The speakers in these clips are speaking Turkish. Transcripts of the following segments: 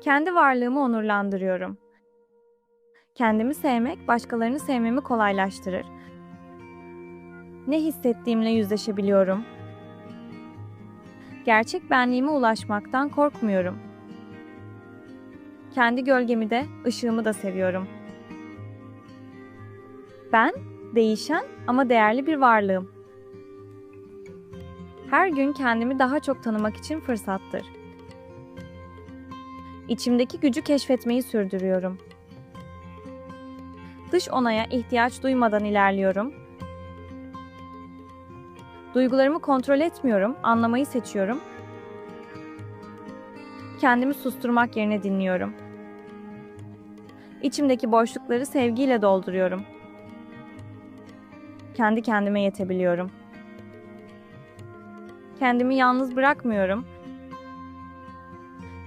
Kendi varlığımı onurlandırıyorum. Kendimi sevmek başkalarını sevmemi kolaylaştırır. Ne hissettiğimle yüzleşebiliyorum. Gerçek benliğime ulaşmaktan korkmuyorum. Kendi gölgemi de, ışığımı da seviyorum. Ben değişen ama değerli bir varlığım. Her gün kendimi daha çok tanımak için fırsattır. İçimdeki gücü keşfetmeyi sürdürüyorum. Dış onaya ihtiyaç duymadan ilerliyorum. Duygularımı kontrol etmiyorum, anlamayı seçiyorum. Kendimi susturmak yerine dinliyorum. İçimdeki boşlukları sevgiyle dolduruyorum. Kendi kendime yetebiliyorum. Kendimi yalnız bırakmıyorum.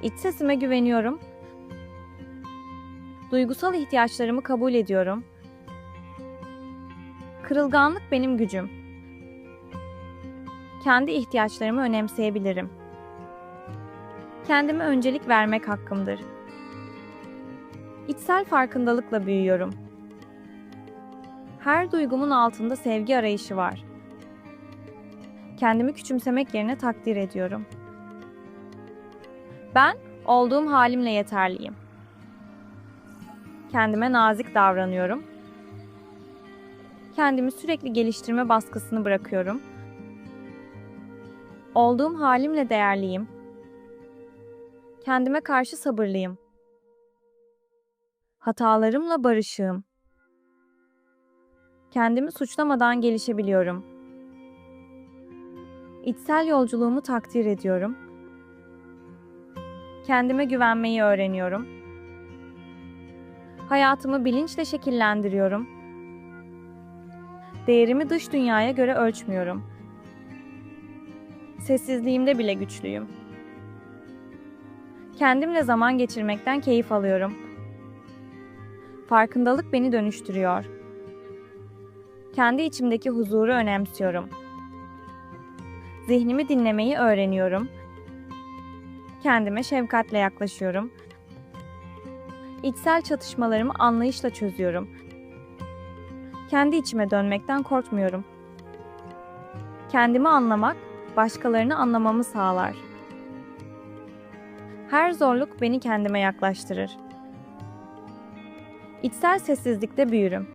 İç sesime güveniyorum. Duygusal ihtiyaçlarımı kabul ediyorum. Kırılganlık benim gücüm. Kendi ihtiyaçlarımı önemseyebilirim. Kendime öncelik vermek hakkımdır. İçsel farkındalıkla büyüyorum. Her duygumun altında sevgi arayışı var. Kendimi küçümsemek yerine takdir ediyorum. Ben olduğum halimle yeterliyim. Kendime nazik davranıyorum. Kendimi sürekli geliştirme baskısını bırakıyorum. Olduğum halimle değerliyim. Kendime karşı sabırlıyım. Hatalarımla barışığım. Kendimi suçlamadan gelişebiliyorum. İçsel yolculuğumu takdir ediyorum. Kendime güvenmeyi öğreniyorum. Hayatımı bilinçle şekillendiriyorum. Değerimi dış dünyaya göre ölçmüyorum. Sessizliğimde bile güçlüyüm. Kendimle zaman geçirmekten keyif alıyorum. Farkındalık beni dönüştürüyor. Kendi içimdeki huzuru önemsiyorum. Zihnimi dinlemeyi öğreniyorum. Kendime şefkatle yaklaşıyorum. İçsel çatışmalarımı anlayışla çözüyorum. Kendi içime dönmekten korkmuyorum. Kendimi anlamak, başkalarını anlamamı sağlar. Her zorluk beni kendime yaklaştırır. İçsel sessizlikte büyürüm.